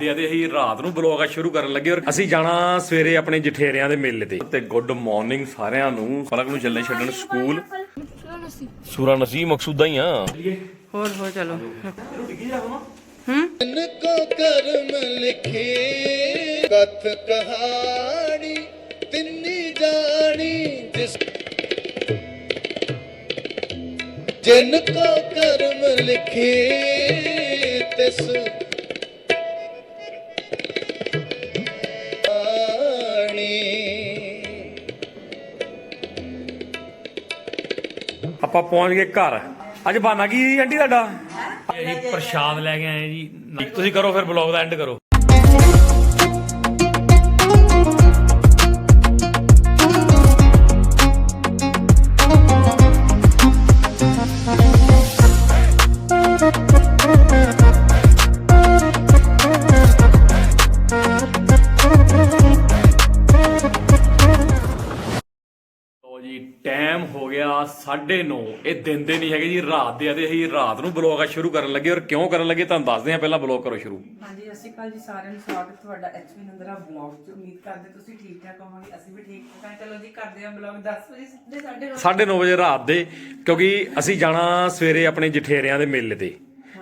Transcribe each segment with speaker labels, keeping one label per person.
Speaker 1: ਦੇ ਅਦੇ ਹੀ ਰਾਤ ਨੂੰ ਬਲੌਗ ਆ ਸ਼ੁਰੂ ਕਰਨ ਲੱਗੇ ਔਰ ਅਸੀਂ ਜਾਣਾ ਸਵੇਰੇ ਆਪਣੇ ਜਠੇਰਿਆਂ ਦੇ ਮੇਲੇ ਤੇ। ਤੇ ਗੁੱਡ ਮਾਰਨਿੰਗ ਸਾਰਿਆਂ ਨੂੰ। ਫਲਕ ਨੂੰ ਚੱਲੇ ਛੱਡਣ ਸਕੂਲ ਸੂਰਾ ਨਸੀ ਮਕਸੂਦਾ ਹੀ ਆ।
Speaker 2: ਹੋਰ ਹੋਰ ਚਲੋ।
Speaker 3: ਹੂੰ? ਕੋ ਕਰਮ ਲਿਖੇ ਕਥ ਕਹਾਣੀ ਤਿੰਨੀ ਜਾਣੀ ਜਿਸ ਜਿਨ ਕੋ ਕਰਮ ਲਿਖੇ ਤਿਸ
Speaker 1: ਆਪਾਂ ਪਹੁੰਚ ਗਏ ਘਰ। ਅੱਜ ਬਾਨਾ ਕੀ ਆਂਟੀ ਤੁਹਾਡਾ? ਅਸੀਂ ਪ੍ਰਸ਼ਾਦ ਲੈ ਕੇ ਆਏ ਜੀ। ਤੁਸੀਂ ਕਰੋ ਫਿਰ ਬਲੌਗ ਦਾ ਐਂਡ ਕਰੋ। 9:30 ਇਹ ਦਿਨ ਦੇ ਨਹੀਂ ਹੈਗੇ ਜੀ ਰਾਤ ਦੇ ਆ ਤੇ ਅਸੀਂ ਰਾਤ ਨੂੰ ਬਲੌਗ ਸ਼ੁਰੂ ਕਰਨ ਲੱਗੇ। ਔਰ ਕਿਉਂ ਕਰਨ ਲੱਗੇ ਤੁਹਾਨੂੰ ਦੱਸਦੇ ਹਾਂ ਪਹਿਲਾਂ ਬਲੌਗ ਕਰੋ ਸ਼ੁਰੂ।
Speaker 2: ਹਾਂਜੀ ਸਤਿ ਸ਼੍ਰੀ ਅਕਾਲ ਜੀ ਸਾਰਿਆਂ ਨੂੰ। ਸਵਾਗਤ ਤੁਹਾਡਾ ਐਚਪੀ ਨੰਦਰਾ ਬਲੌਗ ਚ। ਉਮੀਦ ਕਰਦੇ ਤੁਸੀਂ ਠੀਕ ਠਾਕ ਹੋਵੋਗੇ। ਅਸੀਂ ਵੀ ਠੀਕ ਠਾਕ ਹਾਂ। ਚਲੋ ਜੀ ਕਰਦੇ ਹਾਂ ਬਲੌਗ। 10 ਵਜੇ ਸਿੱਧੇ ਸਾਡੇ
Speaker 1: 9:30 ਵਜੇ ਰਾਤ ਦੇ ਕਿਉਂਕਿ ਅਸੀਂ ਜਾਣਾ ਸਵੇਰੇ ਆਪਣੇ ਜਠੇਰਿਆਂ ਦੇ ਮੇਲੇ ਤੇ।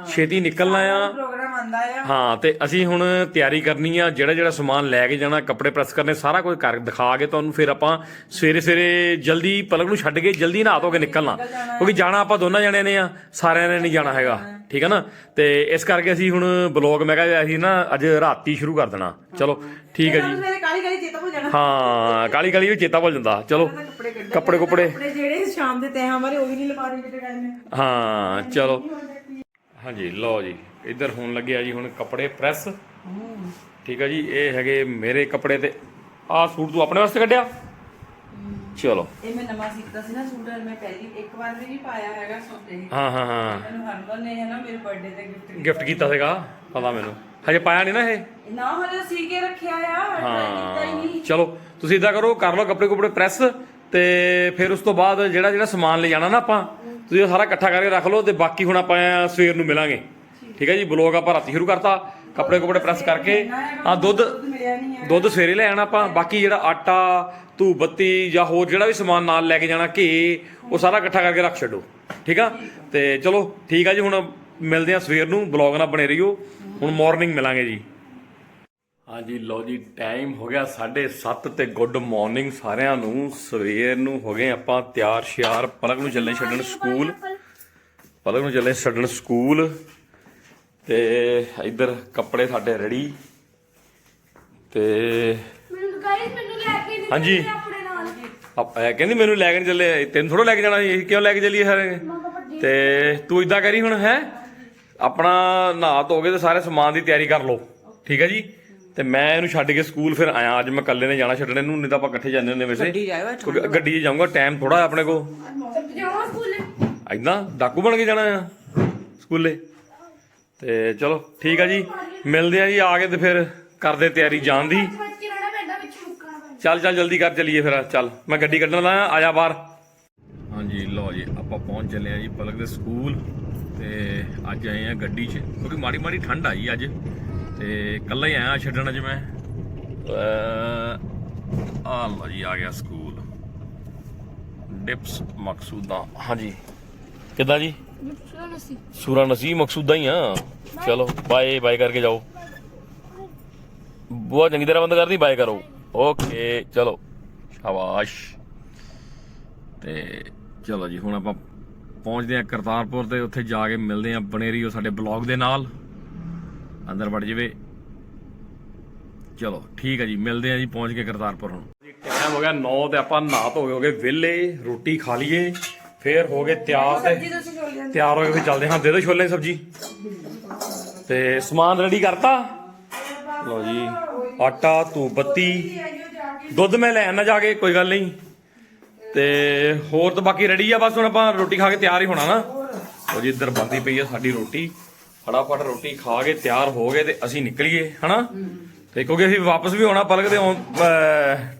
Speaker 1: ਛੇਤੀ ਨਿਕਲਣਾ ਆ
Speaker 2: ਪ੍ਰੋਗਰਾਮ ਆਂਦਾ ਆ।
Speaker 1: ਹਾਂ ਤੇ ਅਸੀਂ ਹੁਣ ਤਿਆਰੀ ਕਰਨੀ ਆ ਜਿਹੜਾ ਜਿਹੜਾ ਸਮਾਨ ਲੈ ਕੇ ਜਾਣਾ ਕੱਪੜੇ ਪ੍ਰੈਸ ਕਰਨੇ ਸਾਰਾ ਕੁਝ ਕਰ ਦਿਖਾ ਕੇ ਤੁਹਾਨੂੰ ਫਿਰ ਆਪਾਂ ਸਵੇਰੇ ਸਵੇਰੇ ਜਲਦੀ ਪਲਕ ਨੂੰ ਛੱਡ ਕੇ ਜਲਦੀ ਨਹਾ ਧੋ ਕੇ ਨਿਕਲਣਾ। ਕਿਉਂਕਿ ਜਾਣਾ ਆਪਾਂ ਦੋਨਾਂ ਜਣਿਆਂ ਨੇ ਆ ਸਾਰਿਆਂ ਨੇ ਨਹੀਂ ਜਾਣਾ ਹੈਗਾ ਠੀਕ ਹੈ ਨਾ? ਤੇ ਇਸ ਕਰਕੇ ਅਸੀਂ ਹੁਣ ਬਲੌਗ ਮੈਂ ਕਿਹਾ ਅਸੀਂ ਨਾ ਅੱਜ ਰਾਤੀ ਸ਼ੁਰੂ ਕਰ ਦੇਣਾ। ਚਲੋ ਠੀਕ ਹੈ ਜੀ।
Speaker 2: ਮੇਰੇ ਕਾਲੀ ਕਾਲੀ ਚੇਤਾ ਭੁੱਲ ਜਾਣਾ।
Speaker 1: ਹਾਂ ਕਾਲੀ ਕਾਲੀ ਵੀ ਚੇਤਾ ਭੁੱਲ ਜਾਂਦਾ। ਚਲੋ
Speaker 2: ਕੱਪੜੇ
Speaker 1: ਕੱਪੜੇ
Speaker 2: ਜਿਹੜੇ ਸ਼ਾਮ ਦੇ ਤੈਂ ਹਮਾਰੇ ਉਹ ਵੀ ਨਹੀਂ ਲਵਾ ਰਹੇ ਜਿਹੜੇ ਟਾਈਮ
Speaker 1: ਹਾਂ ਚਲੋ। ਹਾਂਜੀ ਲਓ ਜੀ। ਇੱਧਰ ਹੋਣ ਲੱਗਿਆ ਜੀ ਹੁਣ ਕੱਪੜੇ ਪ੍ਰੈਸ। ਠੀਕ ਹੈ ਜੀ ਇਹ ਹੈਗੇ ਮੇਰੇ ਕੱਪੜੇ ਤੇ। ਆਹ ਸੂਟ ਤੂੰ ਆਪਣੇ ਵਾਸਤੇ ਕੱਢਿਆ? ਚਲੋ।
Speaker 2: ਇਹ ਮੈਂ ਨਵਾਂ ਸੀਤਾ ਸੀ ਨਾ ਸੂਟ ਮੈਂ ਪਹਿਲੀ ਇੱਕ ਵਾਰ ਵੀ ਨਹੀਂ ਪਾਇਆ ਹੈਗਾ ਸੂਟ ਇਹ।
Speaker 1: ਹਾਂ ਹਾਂ ਹਾਂ।
Speaker 2: ਮੈਨੂੰ ਹਰਮਨ ਨੇ ਹੈ ਨਾ ਮੇਰੇ ਬਰਥਡੇ ਤੇ ਗਿਫਟ
Speaker 1: ਗਿਫਟ ਕੀਤਾ ਸੀਗਾ ਪਤਾ ਮੈਨੂੰ। ਹਜੇ ਪਾਇਆ ਨਹੀਂ ਨਾ ਇਹ?
Speaker 2: ਨਾ ਹਲੇ ਸੀ ਕੇ ਰੱਖਿਆ ਆ ਹੀ
Speaker 1: ਚਲੋ ਤੁਸੀਂ ਇਦਾਂ ਕਰੋ ਕਰ ਲਓ ਕੱਪੜੇ ਕੁਪੜੇ ਪ੍ਰੈਸ ਤੇ ਫਿਰ ਉਸ ਤੋਂ ਬਾਅਦ ਜਿਹੜਾ ਜਿਹੜਾ ਸਮਾਨ ਲੈ ਜਾਣਾ ਨਾ ਆਪਾਂ ਤੁਸੀਂ ਸਾਰਾ ਇਕੱਠਾ ਕਰਕੇ ਰੱਖ ਲਓ ਤੇ ਬਾਕੀ ਹੁਣ ਆਪਾਂ ਸਵੇਰ ਨੂੰ ਮਿਲਾਂਗੇ। ਠੀਕ ਹੈ ਜੀ ਬਲੌਗ ਆਪਾਂ ਰਾਤੀ ਸ਼ੁਰੂ ਕਰਤਾ ਕੱਪੜੇ ਕੁਪੜੇ ਪ੍ਰੈਸ ਕਰਕੇ। ਆ ਦੁੱਧ ਦੁੱਧ ਸਵੇਰੇ ਲੈ ਆਣਾ ਆਪਾਂ ਬਾਕੀ ਜਿਹੜਾ ਆਟਾ ਧੂਪ ਬੱਤੀ ਜਾਂ ਹੋਰ ਜਿਹੜਾ ਵੀ ਸਮਾਨ ਨਾਲ ਲੈ ਕੇ ਜਾਣਾ ਘੀ ਉਹ ਸਾਰਾ ਇਕੱਠਾ ਕਰਕੇ ਰੱਖ ਛੱਡੋ ਠੀਕ ਆ? ਤੇ ਚਲੋ ਠੀਕ ਆ ਜੀ ਹੁਣ ਮਿਲਦੇ ਆ ਸਵੇਰ ਨੂੰ ਬਲੌਗ ਨਾਲ ਬਣੇ ਰਹੀਓ ਹੁਣ ਮਾਰਨਿੰਗ ਮਿਲਾਂਗੇ ਜੀ। ਹਾਂਜੀ ਲਓ ਜੀ ਟਾਈਮ ਹੋ ਗਿਆ 7:30 ਤੇ ਗੁੱਡ ਮਾਰਨਿੰਗ ਸਾਰਿਆਂ ਨੂੰ ਸਵੇਰ ਨੂੰ ਹੋ ਗਏ ਆਪਾਂ ਤਿਆਰ ਸ਼ਿਆਰ ਪਲਕ ਨੂੰ ਚੱਲੇ ਛੱਡਣ ਸਕੂਲ। ਪਲਕ ਨੂੰ ਚੱਲੇ ਛੱਡਣ ਸਕੂਲ। ਤੇ ਇੱਧਰ ਕੱਪੜੇ ਸਾਡੇ ਰੈਡੀ ਤੇ
Speaker 4: ਮੈਨੂੰ ਗਾਇਸ ਮੈਨੂੰ ਲੈ ਕੇ ਨਹੀਂ
Speaker 1: ਹਾਂਜੀ।
Speaker 4: ਚੱਲੇ ਆਪਣੇ ਨਾਲ।
Speaker 1: ਆਪ ਇਹ ਕਹਿੰਦੀ ਮੈਨੂੰ ਲੈ ਕੇ ਨੀ ਚੱਲੇ ਤੈਨੂੰ ਥੋੜਾ ਲੈ ਕੇ ਜਾਣਾ ਸੀ ਕਿਉਂ ਲੈ ਕੇ ਚੱਲੀਏ ਸਾਰੇ? ਤੇ ਤੂੰ ਇਦਾਂ ਕਰੀ ਹੁਣ ਹੈ? ਆਪਣਾ ਨਹਾ ਧੋ ਕੇ ਤੇ ਸਾਰੇ ਸਮਾਨ ਦੀ ਤਿਆਰੀ ਕਰ ਲਓ ਠੀਕ ਹੈ ਜੀ? ਤੇ ਮੈਂ ਇਹਨੂੰ ਛੱਡ ਕੇ ਸਕੂਲ ਫਿਰ ਆਇਆ ਅੱਜ ਮੈਂ ਇਕੱਲੇ ਨੇ ਜਾਣਾ ਛੱਡਣ ਇਹਨੂੰ ਨਹੀਂ ਤਾਂ ਆਪਾਂ ਇਕੱਠੇ ਜਾਂਦੇ ਹੁੰਦੇ ਵੈਸੇ।
Speaker 2: ਗੱਡੀ ਜਾਇਓ
Speaker 1: ਕਿਉਂਕਿ ਗੱਡੀ 'ਚ ਜਾਊਂਗਾ ਟਾਈਮ ਥੋੜਾ ਆਪਣੇ ਕੋਲ।
Speaker 4: ਜਾਵਾਂ ਸਕੂਲੇ।
Speaker 1: ਐਦਾਂ ਡਾਕੂ ਬਣ ਕੇ ਜਾਣਾ ਆ ਸਕੂਲੇ। ਤੇ ਚਲੋ, ਠੀਕ ਆ ਜੀ। ਮਿਲਦੇ ਆ ਜੀ ਆ ਕੇ ਤੇ ਫਿਰ ਕਰਦੇ ਤਿਆਰੀ ਜਾਣ ਦੀ। ਚੱਲ ਚੱਲ, ਜਲਦੀ ਕਰ ਚਲੀਏ ਫਿਰ। ਚੱਲ, ਮੈਂ ਗੱਡੀ ਕੱਢਣ ਲਾ ਆ ਜਾ ਬਾਹਰ। ਹਾਂਜੀ, ਲਓ ਜੀ, ਆਪਾਂ ਪਹੁੰਚ ਚੱਲੇ ਆ ਜੀ ਪਲਕ ਦੇ ਸਕੂਲ। ਤੇ ਅੱਜ ਆਏ ਆ ਗੱਡੀ 'ਚ, ਕਿਉਂਕਿ ਮਾੜੀ ਮਾੜੀ ਠੰਡ ਆਈ ਅੱਜ। ਤੇ ਕੱਲਾ ਹੀ ਆਇਆ ਛੱਡਣ ਅੱਜ ਮੈਂ। ਆ ਲਓ ਜੀ, ਆ ਗਿਆ ਸਕੂਲ। ਡਿਪਸ ਮਕਸੂਦਾ। ਹਾਂਜੀ। ਕਿੱਦਾਂ ਜੀ? ਸੂਰਾ ਨਸੀ ਮਕਸੂਦਾ ਹੀ ਆ। ਚਲੋ ਬਾਏ ਬਾਏ ਕਰਕੇ ਜਾਓ। ਬਹੁਤ ਚੰਗੀ ਤਰ੍ਹਾਂ ਬੰਦ ਕਰਦੀ ਬਾਏ ਕਰੋ। ਓਕੇ ਚਲੋ। ਸ਼ਾਬਾਸ਼। ਤੇ ਚਲੋ ਜੀ, ਹੁਣ ਆਪਾਂ ਪਹੁੰਚਦੇ ਆ ਕਰਤਾਰਪੁਰ ਤੇ। ਉੱਥੇ ਜਾ ਕੇ ਮਿਲਦੇ ਆ ਬਣੇ ਰਹੀਓ ਸਾਡੇ ਬਲੌਗ ਦੇ ਨਾਲ। ਅੰਦਰ ਵੜ ਜਵੇ। ਚਲੋ, ਠੀਕ ਹੈ ਜੀ, ਮਿਲਦੇ ਆ ਜੀ, ਪਹੁੰਚ ਕੇ ਕਰਤਾਰਪੁਰ ਹੁਣ। ਟਾਈਮ ਹੋ ਗਿਆ 9 ਤੇ ਆਪਾਂ ਨਹਾ ਧੋ ਕੇ ਗਏ ਵਿਹਲੇ, ਰੋਟੀ ਖਾ ਲਈਏ। ਫੇਰ ਹੋ ਗਏ ਤਿਆਰ ਤੇ ਤਿਆਰ ਹੋ ਕੇ ਫਿਰ ਚੱਲਦੇ ਹਾਂ ਦੇ ਦੋ ਛੋਲੇ ਦੀ ਸਬਜੀ। ਤੇ ਸਮਾਨ ਰੈਡੀ ਕਰਤਾ? ਲਓ ਜੀ ਆਟਾ ਧੂਪ ਬੱਤੀ ਦੁੱਧ ਮੈਂ ਲੈ ਆਣਾ ਜਾ ਕੇ ਕੋਈ ਗੱਲ ਨਹੀਂ। ਤੇ ਹੋਰ ਤਾਂ ਬਾਕੀ ਰੈਡੀ ਆ ਬਸ ਹੁਣ ਆਪਾਂ ਰੋਟੀ ਖਾ ਕੇ ਤਿਆਰ ਹੀ ਹੋਣਾ ਨਾ। ਲਓ ਜੀ ਇੱਧਰ ਬੰਦੀ ਪਈ ਆ ਸਾਡੀ ਰੋਟੀ। ਫਟਾਫਟ ਰੋਟੀ ਖਾ ਕੇ ਤਿਆਰ ਹੋ ਗਏ ਤੇ ਅਸੀਂ ਨਿਕਲੀਏ ਹਨਾ? ਤੇ ਕਿਉਂਕਿ ਅਸੀਂ ਵਾਪਸ ਵੀ ਆਉਣਾ ਪਲਕ ਦੇ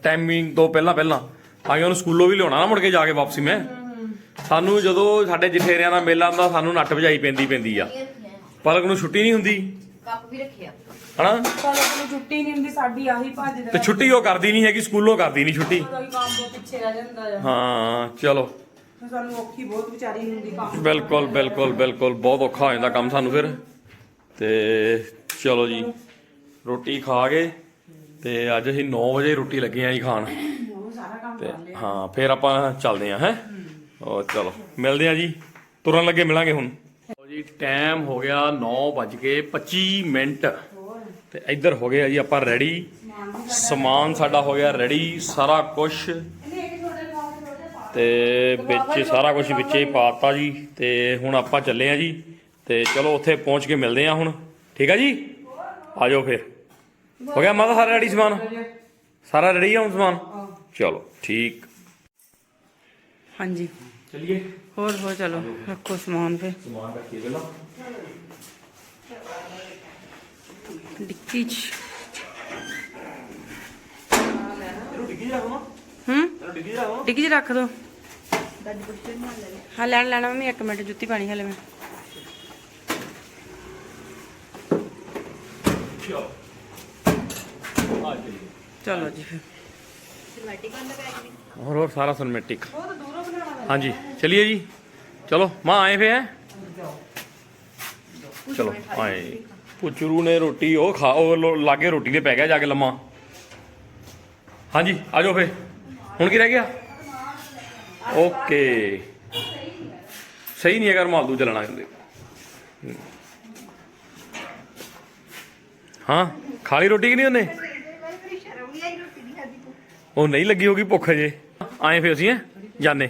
Speaker 1: ਟਾਈਮਿੰਗ ਤੋਂ ਪਹਿਲਾਂ ਪਹਿਲਾਂ ਤਾਂ ਕਿ ਉਹਨੂੰ ਸਕੂਲੋਂ ਵੀ ਲਿਆਉਣਾ ਨਾ ਮੁੜ ਕੇ ਜਾ ਕੇ ਵਾਪਸੀ ਮੈਂ। ਸਾਨੂੰ ਜਦੋਂ ਸਾਡੇ ਜਠੇਰਿਆਂ ਦਾ ਮੇਲਾ ਹੁੰਦਾ ਸਾਨੂੰ ਨੱਟ ਵਜਾਈ ਪੈਂਦੀ ਪੈਂਦੀ ਆ। ਪਲਕ ਨੂੰ ਛੁੱਟੀ ਨਹੀਂ ਹੁੰਦੀ?
Speaker 5: ਕੱਪ ਵੀ ਰੱਖਿਆ।
Speaker 1: ਹਨਾ?
Speaker 2: ਸਾਨੂੰ ਆਪਣੀ ਛੁੱਟੀ ਨਹੀਂ ਹੁੰਦੀ ਸਾਡੀ ਆਹੀ ਭੱਜ
Speaker 1: ਤੇ ਛੁੱਟੀ ਉਹ ਕਰਦੀ ਨਹੀਂ ਹੈਗੀ ਸਕੂਲੋਂ ਕਰਦੀ ਨਹੀਂ ਛੁੱਟੀ।
Speaker 2: ਕੋਈ ਕੰਮ ਤੋਂ ਪਿੱਛੇ ਰਹਿ ਜਾਂਦਾ ਆ।
Speaker 1: ਹਾਂ ਚਲੋ।
Speaker 2: ਫਿਰ ਸਾਨੂੰ ਔਖੀ ਬਹੁਤ ਵਿਚਾਰੀ ਨਹੀਂ ਹੁੰਦੀ ਕੰਮ।
Speaker 1: ਬਿਲਕੁਲ ਬਿਲਕੁਲ ਬਿਲਕੁਲ ਬਹੁਤ ਔਖਾ ਹੋ ਜਾਂਦਾ ਕੰਮ ਸਾਨੂੰ ਫਿਰ। ਤੇ ਚਲੋ ਜੀ ਰੋਟੀ ਖਾ ਕੇ ਤੇ ਅੱਜ ਅਸੀਂ 9 ਵਜੇ ਰੋਟੀ ਲੱਗੇ ਆਂ ਜੀ ਖਾਣ।
Speaker 2: ਉਹ ਸਾਰਾ ਕੰਮ
Speaker 1: ਤੇ
Speaker 2: ਕਰ ਲਿਆ।
Speaker 1: ਹਾਂ ਫਿਰ ਆਪਾਂ ਚੱਲਦੇ ਆਂ ਹੈ? ਉਹ ਚਲੋ ਮਿਲਦੇ ਆਂ ਜੀ। ਤੁਰਨ ਲੱਗੇ ਮਿਲਾਂਗੇ ਹੁਣ। ਲਓ ਜੀ ਟਾਈਮ ਹੋ ਗਿਆ 9:25 ਮਿੰਟ। ਤੇ ਇੱਧਰ ਹੋ ਗਿਆ ਜੀ ਆਪਾਂ ਰੈਡੀ ਸਮਾਨ ਸਾਡਾ ਹੋ ਗਿਆ ਰੈਡੀ ਸਾਰਾ ਕੁਝ ਤੇ ਵਿੱਚ ਸਾਰਾ ਕੁਝ ਵਿੱਚੇ ਹੀ ਪਾਤਾ ਜੀ। ਤੇ ਹੁਣ ਆਪਾਂ ਚੱਲੇ ਆਂ ਜੀ। ਤੇ ਚਲੋ ਉੱਥੇ ਪਹੁੰਚ ਕੇ ਮਿਲਦੇ ਆਂ ਹੁਣ। ਠੀਕ ਆ ਜੀ? ਆ ਜਾਓ ਫਿਰ। ਹੋ ਗਿਆ ਮਾਤਾ ਸਾਰਾ ਰੈਡੀ ਸਮਾਨ? ਸਾਰਾ ਰੈਡੀ ਆ ਹੁਣ ਸਮਾਨ? ਚਲੋ ਠੀਕ।
Speaker 2: ਹਾਂਜੀ।
Speaker 1: ਚਲਿਏ।
Speaker 2: ਹੋਰ ਹੋਰ ਚਲੋ ਰੱਖੋ ਸਮਾਨ ਫਿਰ।
Speaker 1: ਸਮਾਨ ਰੱਖੀਏ ਪਹਿਲਾਂ।
Speaker 2: ਡਿੱਕੀ ਚ।
Speaker 1: ਇਹਨੂੰ ਡਿੱਗੀ ਜਾ
Speaker 2: ਹੂੰ?
Speaker 1: ਡਿੱਗੀ
Speaker 2: ਚ ਰੱਖ ਦੋ। ਹਾਂ ਲੈਣ ਲੈਣਾ ਮੰਮੀ ਇੱਕ ਮਿੰਟ ਜੁੱਤੀ ਪਾਣੀ ਹਲੇ ਮੈਂ।
Speaker 1: ਚਲੋ।
Speaker 2: ਜੀ ਫਿਰ।
Speaker 1: ਹੋਰ ਹੋਰ ਸਾਰਾ ਸਿਨੇਮੈਟਿਕ ਹਾਂਜੀ, ਚਲਿਏ ਜੀ। ਚਲੋ, ਮਾਂ ਆਏ ਫੇ ਹੈ? ਚਲੋ, ਆਏ। ਪੁਚਰੂ ਨੇ ਰੋਟੀ, ਉਹ ਖਾ, ਉਹ ਲਾਗੇ ਰੋਟੀ ਦੇ ਪੈ ਗਿਆ ਜਾ ਕੇ ਲੰਮਾ। ਹਾਂਜੀ, ਆ ਜਾਓ ਫੇ ਹੁਣ ਕੀ ਰਹਿ ਗਿਆ? ਓਕੇ। ਸਹੀ ਨਹੀਂ ਹੈਗਾ ਰੁਮਾਲ ਦੂ ਚੱਲਣਾ ਕਹਿੰਦੇ। ਹਾਂ ਖਾਲੀ ਰੋਟੀ ਕਿ ਨਹੀਂ ਉਹਨੇ? ਉਹ ਨਹੀਂ ਲੱਗੀ ਹੋਗੀ ਭੁੱਖ ਜੇ ਆਏ ਫੇ ਅਸੀਂ, ਹੈ? ਜਾਣੇ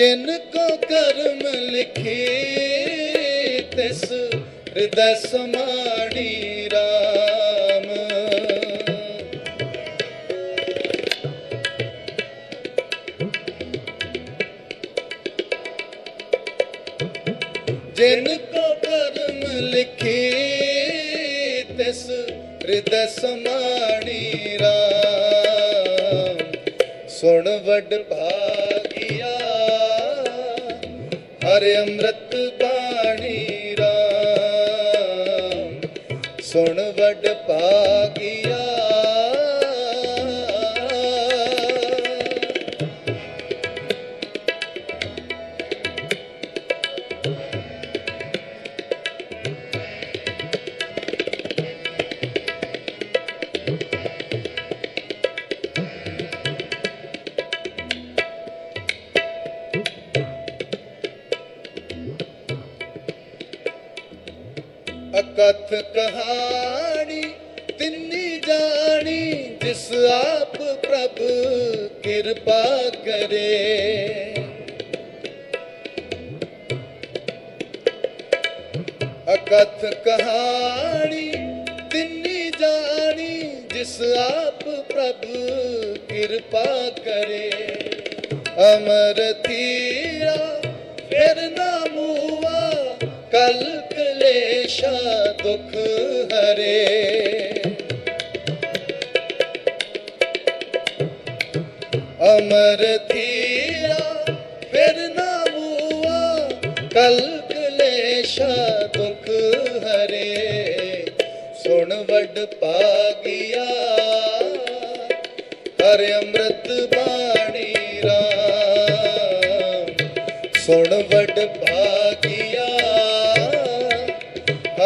Speaker 3: ਜਿਨ ਕੋ ਕਰਮ ਲਿਖੇ, ਤਿਸ ਹਿਰਦੈ ਸਮਾਣੀ ਰਾਮ। ਜਿਨ ਕੋ ਕਰਮ ਲਿਖੇ, ਤਿਸ ਹਿਰਦੈ ਸਮਾਣੀ ਰਾਮ। ਸੁਣ ਵਡ ਭਾਗਿਆ ਹਰ ਅੰਮ੍ਰਿਤ ਬਾਣੀ ਰਾਮ ਸੁਣ ਵਡ ਭਾਗਿਆ ਕਥ ਕਹਾਣੀ, ਤਿੰਨੀ ਜਾਣੀ, ਜਿਸ ਆਪ ਪ੍ਰਭ ਕਿਰਪਾ ਕਰੇ। ਅਕਥ ਕਹਾਣੀ, ਤਿੰਨੀ ਜਾਣੀ, ਜਿਸ ਆਪ ਪ੍ਰਭ ਕਿਰਪਾ ਕਰੇ। ਅਮਰ ਥੀਰਾ ਫਿਰ ਨਾ ਮੂਆ, ਕਲ ਕਲੇਸ਼ਾ ਦੁਖ ਹਰੇ। ਅਮਰ ਥੀਰਾ ਫਿਰ ਨਾ ਮੂਆ ਕਲ ਕਲੇਸ਼ਾ ਦੁਖ ਹਰੇ। ਸੁਣ ਵੱਡ ਪਾਗਿਆ ਹਰ ਅੰਮ੍ਰਿਤ ਬਾਣੀ ਰਾਮ। ਸੁਣ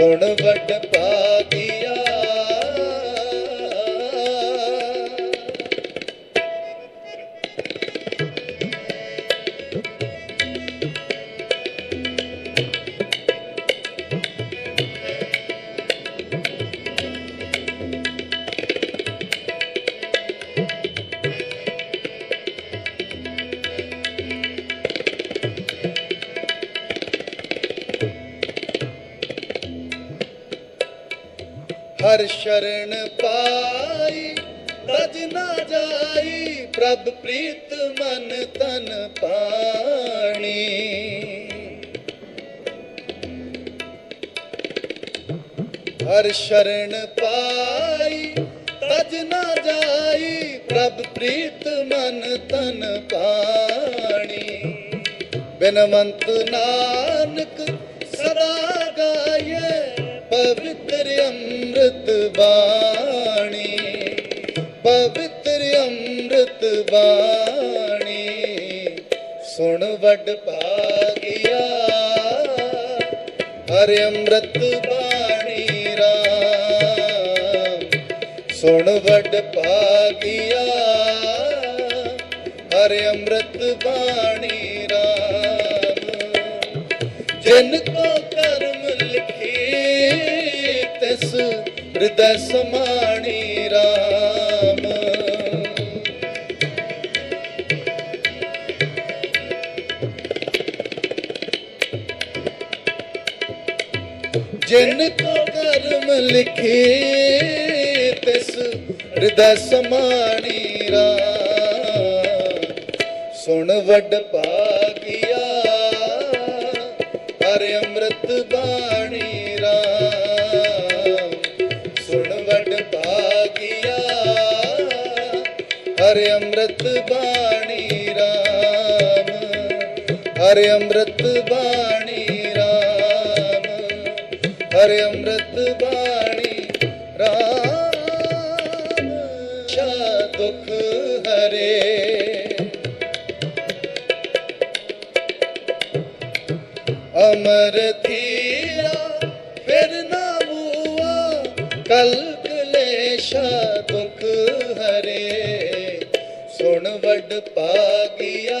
Speaker 3: ಸೊಣಬಡ ਹਰ ਸ਼ਰਨ ਪਾਈ, ਤਜ ਨਾ ਜਾਈ, ਪ੍ਰਭ ਪ੍ਰੀਤ ਮਨ ਤਨ ਪਾਣੀ। ਹਰ ਸ਼ਰਨ ਪਾਈ, ਤਜ ਨਾ ਜਾਈ, ਪ੍ਰਭ ਪ੍ਰੀਤ ਮਨ ਤਨ ਪਾਣੀ। ਬਿਨਵੰਤ ਨਾਨਕ ਸਦਾ ਗਾਏ ਪਵਿੱਤਰ ਅੰਮ੍ਰਿਤ ਬਾਣੀ, ਪਵਿੱਤਰ ਅੰਮ੍ਰਿਤ ਬਾਣੀ, ਸੁਣ ਵੱਡ ਭਾਗਿਆ। ਹਰਿ ਅੰਮ੍ਰਿਤ ਬਾਣੀ ਰਾਮ, ਸੁਣ ਵੱਡ ਭਾਗਿਆ। ਹਰਿ ਅੰਮ੍ਰਿਤ ਬਾਣੀ ਰਾਮ, ਜਿਨ ਕੋ ਕਰਮ ਹਿਰਦੈ ਸਮਾਣੀ ਰਾਮ। ਜਿਨ ਕੋ ਕਰਮ ਲਿਖੀ ਤਿਸ ਹਿਰਦੈ ਸਮਾਣੀ ਰਾਮ। ਸੁਣ ਵੱਡ ਪਾ ਹਰਿ ਅੰਮ੍ਰਿਤ ਬਾਣੀ ਰਾਮ ਹਰਿ ਅੰਮ੍ਰਿਤ ਬਾਣੀ ਰਾਮ ਸ਼ਾ ਦੁਖ ਹਰੇ। ਅਮਰ ਥੀਰਾ ਫਿਰ ਨਾ ਮੂਆ ਕਲ ਕਲੇਸ਼ਾ ਦੁਖ ਹਰੇ। ਸੁਣ ਵੱਡ ਪਾਗਿਆ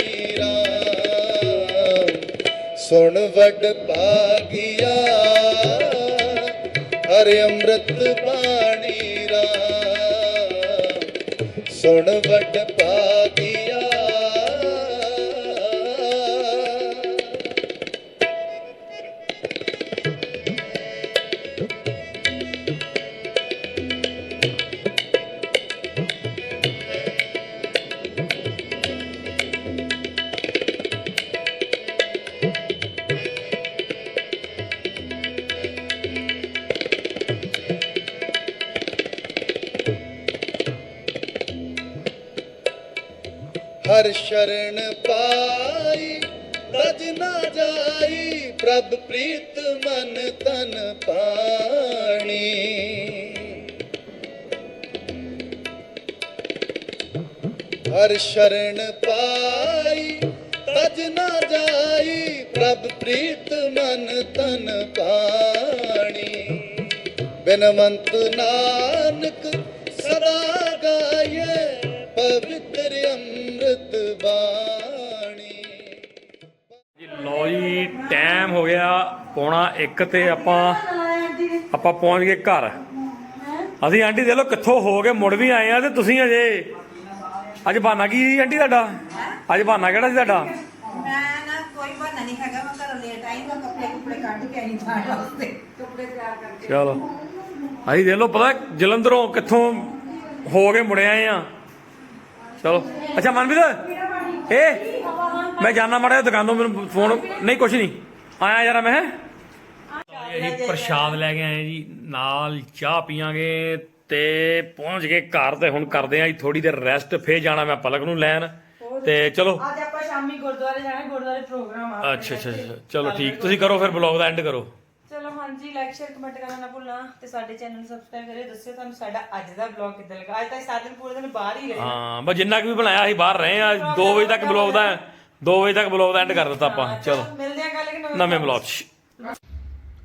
Speaker 3: ਸੁਣ ਵੱਡ ਭਾਗਿਆ ਹਰੇ ਅੰਮ੍ਰਿਤ ਬਾਣੀ ਰਾਮ ਸੁਣ ਵੱਡ ਹਰ ਸ਼ਰਨ ਪਾਈ, ਤਜ ਨਾ ਜਾਈ, ਪ੍ਰਭ ਪ੍ਰੀਤ ਮਨ ਤਨ ਪਾਣੀ। ਹਰ ਸ਼ਰਨ ਪਾਈ, ਤਜ ਨਾ ਜਾਈ, ਪ੍ਰਭ ਪ੍ਰੀਤ ਮਨ ਤਨ ਪਾਣੀ। ਬਿਨਵੰਤ ਨਾਨਕ ਸਦਾ ਗਾਏ
Speaker 1: 1 ਤੇ ਆਪਾਂ ਆਪਾਂ ਪਹੁੰਚ ਗਏ ਘਰ। ਅਸੀਂ ਆਂਟੀ ਦੇ ਲੋ ਕਿੱਥੋਂ ਹੋ ਕੇ ਮੁੜ ਵੀ ਆਏ ਆ ਤੇ ਤੁਸੀਂ ਅਜੇ ਅੱਜ ਬਹਾਨਾ ਕੀ ਸੀ ਆਂਟੀ ਤੁਹਾਡਾ? ਅੱਜ ਬਹਾਨਾ ਕਿਹੜਾ ਸੀ ਤੁਹਾਡਾ?
Speaker 5: ਮੈਂ ਨਾ ਕੋਈ ਬਹਾਨਾ ਨਹੀਂ ਹੈਗਾ ਮੈਂ ਘਰੋਂ ਲੇਟ ਆਈ ਮੈਂ ਕੱਪੜੇ ਕੁਪੜੇ ਕੱਢ ਕੇ ਆਈ ਜਾਣ ਵਾਸਤੇ। ਕੱਪੜੇ ਤਿਆਰ ਕਰਕੇ।
Speaker 1: ਚਲੋ। ਅਸੀਂ ਦੇ ਲੋ ਪਤਾ ਜਲੰਧਰੋਂ ਕਿੱਥੋਂ ਹੋ ਕੇ ਮੁੜੇ ਆਏ ਆ। ਚਲੋ। ਅੱਛਾ ਮਨਵੀਰ ਏ ਮੈਂ ਜਾਣਾ ਮਾੜਾ ਜਿਹਾ ਦੁਕਾਨ ਤੋਂ ਮੈਨੂੰ ਫੋਨ ਨਹੀਂ ਕੁਛ ਨਹੀਂ। ਆਇਆ ਯਾਰ ਮੈਂ ਅਸੀਂ ਪ੍ਰਸ਼ਾਦ ਲੈ ਕੇ ਆਏ ਜੀ ਨਾਲ ਚਾਹ ਪੀਾਂਗੇ ਤੇ ਪਹੁੰਚ ਗਏ ਘਰ ਤੇ। ਹੁਣ ਕਰਦੇ ਆਂ ਜੀ ਥੋੜੀ ਦੇਰ ਰੈਸਟ ਫੇਰ ਜਾਣਾ ਮੈਂ ਪਲਕ ਨੂੰ ਲੈਣ। ਤੇ ਚਲੋ।
Speaker 2: ਅੱਜ ਆਪਾਂ ਸ਼ਾਮੀ ਗੁਰਦੁਆਰੇ ਜਾਣਾ ਗੁਰਦੁਆਰੇ ਪ੍ਰੋਗਰਾਮ ਆ
Speaker 1: ਅੱਛਾ ਅੱਛਾ ਚਲੋ ਠੀਕ ਤੁਸੀਂ ਕਰੋ ਫਿਰ ਬਲੌਗ ਦਾ ਐਂਡ ਕਰੋ।
Speaker 2: ਚਲੋ ਹਾਂਜੀ ਲਾਈਕ ਸ਼ੇਅਰ ਕਮੈਂਟ ਕਰਨਾ ਨਾ ਭੁੱਲਣਾ ਤੇ ਸਾਡੇ ਚੈਨਲ ਨੂੰ ਸਬਸਕ੍ਰਾਈਬ ਕਰਿਓ। ਦੱਸਿਓ ਤੁਹਾਨੂੰ ਸਾਡਾ ਅੱਜ ਦਾ ਬਲੌਗ ਕਿੱਦਾਂ ਲੱਗਾ। ਅੱਜ ਤਾਂ ਸਾਰੇ ਦਿਨ ਪੂਰੇ ਦਿਨ ਬਾਹਰ ਹੀ ਰਹੇ।
Speaker 1: ਹਾਂ ਬਸ ਜਿੰਨਾ ਕੁ ਵੀ ਬਣਾਇਆ ਅਸੀਂ ਬਾਹਰ ਰਹੇ ਆ। 2 ਵਜੇ ਤੱਕ ਬਲੌਗ ਦਾ 2 ਵਜੇ ਤੱਕ ਬਲੌਗ ਦਾ ਐਂਡ ਕਰ ਦਿੱਤਾ ਆਪਾਂ। ਚਲੋ।
Speaker 2: ਮਿਲਦੇ ਆ ਕੱਲ ਇੱਕ
Speaker 1: ਨਵੇਂ ਬਲੌਗ 'ਚ।